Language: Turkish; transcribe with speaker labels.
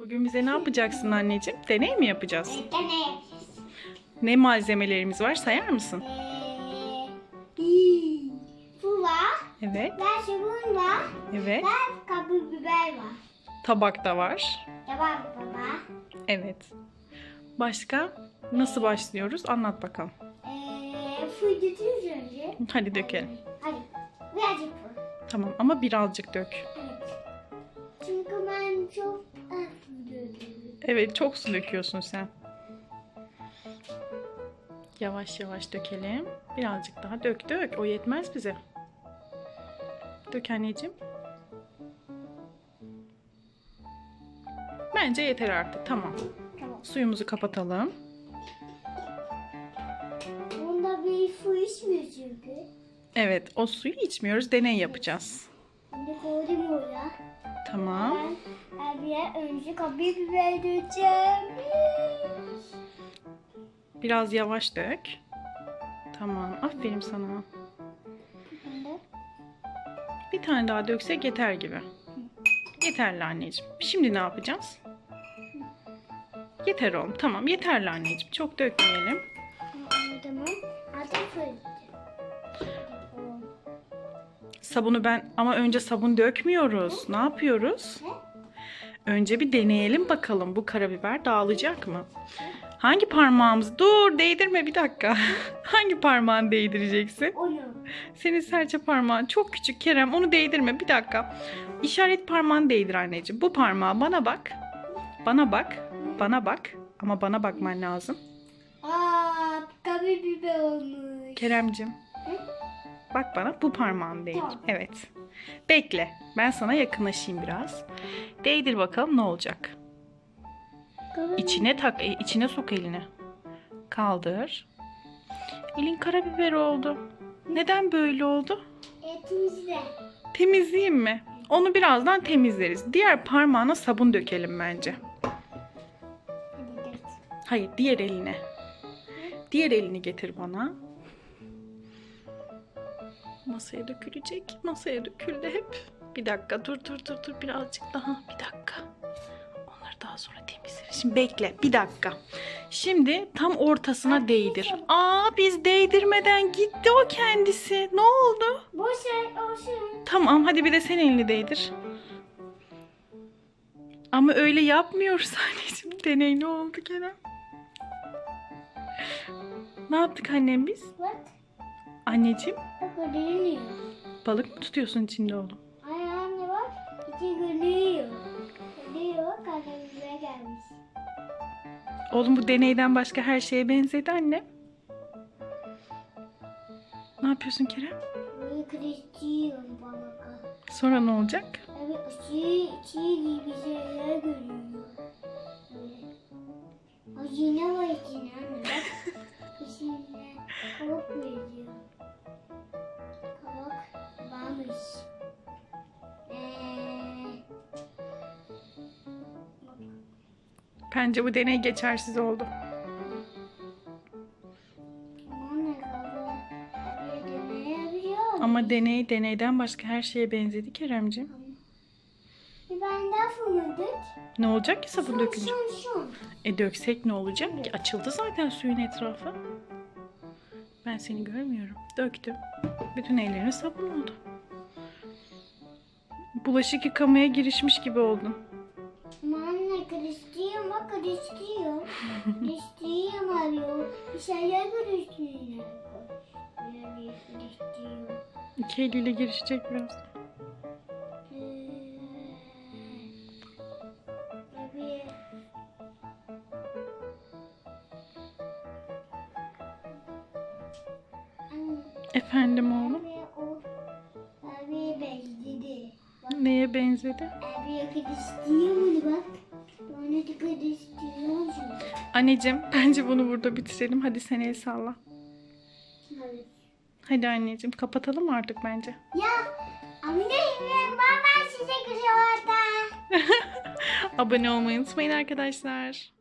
Speaker 1: Bugün bize ne yapacaksın anneciğim? Deney mi yapacağız?
Speaker 2: Evet, ne yapacağız?
Speaker 1: Ne malzemelerimiz var sayar mısın?
Speaker 2: Ee, su var,
Speaker 1: Evet,
Speaker 2: ve sabun var,
Speaker 1: evet.
Speaker 2: ve kapı biber var.
Speaker 1: Tabak da var.
Speaker 2: Tamam baba.
Speaker 1: Evet. Başka? Nasıl başlıyoruz? Anlat bakalım.
Speaker 2: Ee, fırlatıyoruz önce.
Speaker 1: Hadi dökelim.
Speaker 2: Hadi, birazcık fır.
Speaker 1: Tamam ama birazcık dök.
Speaker 2: Evet. Çünkü ben çok.
Speaker 1: Evet, çok su döküyorsun sen. Yavaş yavaş dökelim. Birazcık daha dök dök. O yetmez bize. Dök anneciğim. Bence yeter artık. Tamam.
Speaker 2: Tamam.
Speaker 1: Suyumuzu kapatalım.
Speaker 2: Bunda bir su içmiyor çünkü.
Speaker 1: Evet, o suyu içmiyoruz. Deney yapacağız.
Speaker 2: Şimdi koydum oraya.
Speaker 1: Tamam.
Speaker 2: Ben abiye önce kapı biber dökeceğim.
Speaker 1: Biraz yavaş dök. Tamam. Aferin sana. Bir tane daha döksek yeter gibi. Yeterli anneciğim. Şimdi ne yapacağız? Yeter oğlum. Tamam yeterli anneciğim. Çok dökmeyelim. Sabunu ben ama önce sabun dökmüyoruz. Ne yapıyoruz? Önce bir deneyelim bakalım bu karabiber dağılacak mı? Hangi parmağımız? Dur değdirme bir dakika. Hangi parmağını değdireceksin? Senin serçe parmağın çok küçük Kerem onu değdirme bir dakika. İşaret parmağını değdir anneciğim. Bu parmağı bana bak. Bana bak. Bana bak. Ama bana bakman lazım.
Speaker 2: Aa, kapı biber olmuş.
Speaker 1: Keremcim. Bak bana bu parmağını değdir.
Speaker 2: Tamam.
Speaker 1: Evet. Bekle. Ben sana yakınlaşayım biraz. Değdir bakalım ne olacak. İçine tak, e, içine sok elini. Kaldır. Elin karabiber oldu. Neden böyle oldu?
Speaker 2: etimizde.
Speaker 1: Temizleyeyim mi? Onu birazdan temizleriz. Diğer parmağına sabun dökelim bence. Hayır, diğer eline. Diğer elini getir bana. Masaya dökülecek. Masaya döküldü hep. Bir dakika dur dur dur dur birazcık daha. Bir dakika. Onları daha sonra temizleriz. Şimdi bekle bir dakika. Şimdi tam ortasına değdir. Aa biz değdirmeden gitti o kendisi. Ne oldu?
Speaker 2: Boş ver olsun.
Speaker 1: Tamam hadi bir de sen elini değdir. Ama öyle yapmıyoruz anneciğim. Deney ne oldu Kerem? Ne yaptık annem biz? Anneciğim
Speaker 2: dönüyor.
Speaker 1: balık mı tutuyorsun içinde oğlum?
Speaker 2: Ay anne bak. İçi gülüyor. Gülüyor. Karabiber gelmiş.
Speaker 1: Oğlum bu deneyden başka her şeye benzedi anne. Ne yapıyorsun Kerem?
Speaker 2: Böyle kırıştırıyorum balıkı.
Speaker 1: Sonra ne olacak?
Speaker 2: Evet, çiğ, çiğ gibi şeyler görüyor. Böyle. Var içine
Speaker 1: Bence bu deney geçersiz oldu. Ama deney deneyden başka her şeye benzedi Keremciğim.
Speaker 2: Bir ben daha fırladık.
Speaker 1: Ne olacak ki sabun dökünce? E döksek ne olacak ki? Açıldı zaten suyun etrafı. Ben seni görmüyorum. Döktüm. Bütün ellerin sabun oldu. Bulaşık yıkamaya girişmiş gibi oldun.
Speaker 2: Ama anne karıştırıyor bak karıştırıyor. karıştırıyor arıyor. Bir şeyler karıştırıyor.
Speaker 1: İki eliyle girişecek biraz.
Speaker 2: Ee,
Speaker 1: Efendim oğlum.
Speaker 2: abi benzedi.
Speaker 1: Neye benzedi?
Speaker 2: abiye karıştırıyor
Speaker 1: Anneciğim bence bunu burada bitirelim. Hadi sen el salla.
Speaker 2: Hadi.
Speaker 1: Hadi anneciğim kapatalım artık bence.
Speaker 2: Ya anneyim baba size kırıyor
Speaker 1: Abone olmayı unutmayın arkadaşlar.